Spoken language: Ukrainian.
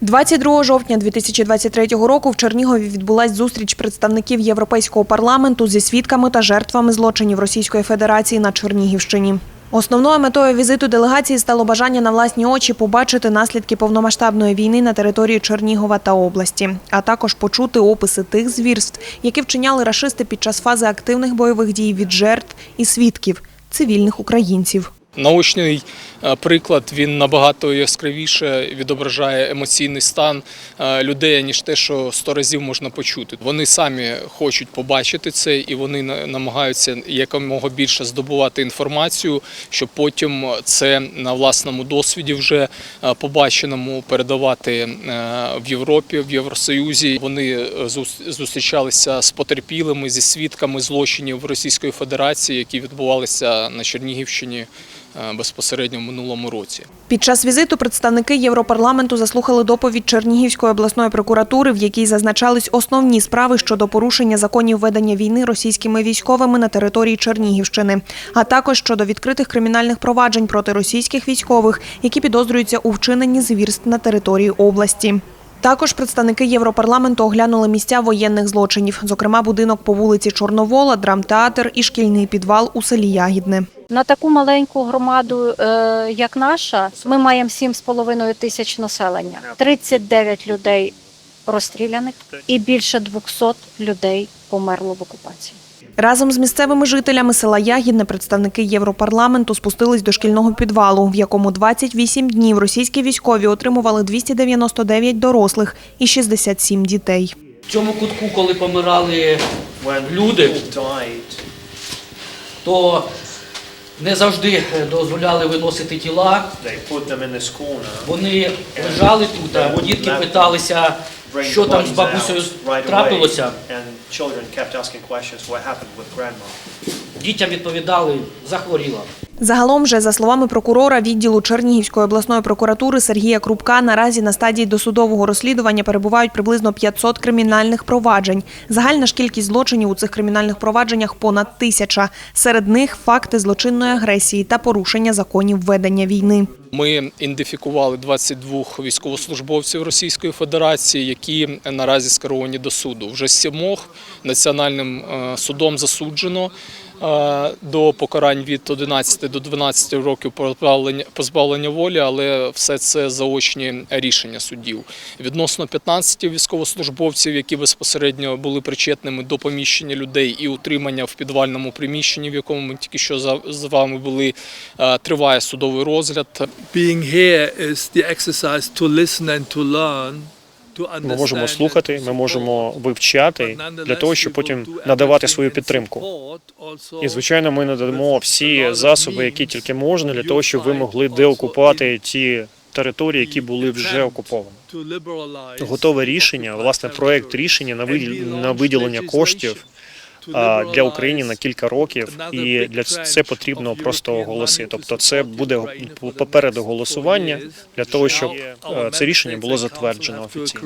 22 жовтня 2023 року в Чернігові відбулась зустріч представників Європейського парламенту зі свідками та жертвами злочинів Російської Федерації на Чернігівщині. Основною метою візиту делегації стало бажання на власні очі побачити наслідки повномасштабної війни на території Чернігова та області, а також почути описи тих звірств, які вчиняли рашисти під час фази активних бойових дій від жертв і свідків цивільних українців. Наочний е, приклад він набагато яскравіше відображає емоційний стан е, людей, ніж те, що сто разів можна почути. Вони самі хочуть побачити це, і вони на- намагаються якомога більше здобувати інформацію, щоб потім це на власному досвіді вже е, побаченому передавати в Європі, в Євросоюзі. Вони зустрічалися з потерпілими, зі свідками злочинів Російської Федерації, які відбувалися на Чернігівщині безпосередньо в минулому році. Під час візиту представники Європарламенту заслухали доповідь Чернігівської обласної прокуратури, в якій зазначались основні справи щодо порушення законів ведення війни російськими військовими на території Чернігівщини, а також щодо відкритих кримінальних проваджень проти російських військових, які підозрюються у вчиненні звірств на території області. Також представники Європарламенту оглянули місця воєнних злочинів, зокрема будинок по вулиці Чорновола, драмтеатр і шкільний підвал у селі Ягідне. На таку маленьку громаду, е, як наша, ми маємо 7,5 тисяч населення, 39 людей розстріляних і більше 200 людей померло в окупації. Разом з місцевими жителями села Ягідне представники Європарламенту спустились до шкільного підвалу, в якому 28 днів російські військові отримували 299 дорослих і 67 дітей. В цьому кутку, коли помирали люди, то не завжди дозволяли виносити тіла. Вони лежали тут, а дітки питалися, що там з бабусею трапилося. Дітям відповідали, захворіла. Загалом же, за словами прокурора відділу Чернігівської обласної прокуратури Сергія Крупка, наразі на стадії досудового розслідування перебувають приблизно 500 кримінальних проваджень. Загальна ж кількість злочинів у цих кримінальних провадженнях понад тисяча. Серед них факти злочинної агресії та порушення законів ведення війни. Ми ідентифікували 22 військовослужбовців Російської Федерації, які наразі скеровані до суду. Вже сімох національним е, судом засуджено е, до покарань від 11 до 12 років позбавлення, волі, але все це заочні рішення суддів. Відносно 15 військовослужбовців, які безпосередньо були причетними до поміщення людей і утримання в підвальному приміщенні, в якому ми тільки що з вами були, е, триває судовий розгляд. Being here is the exercise to listen and to learn. Ми можемо слухати, ми можемо вивчати для того, щоб потім надавати свою підтримку. І звичайно, ми надамо всі засоби, які тільки можна, для того, щоб ви могли деокупувати ті території, які були вже окуповані. Готове рішення, власне, проект рішення на виділ- на виділення коштів для України на кілька років, і для це потрібно просто оголосити. Тобто, це буде попереду голосування для того, щоб е, це рішення було затверджено офіційно.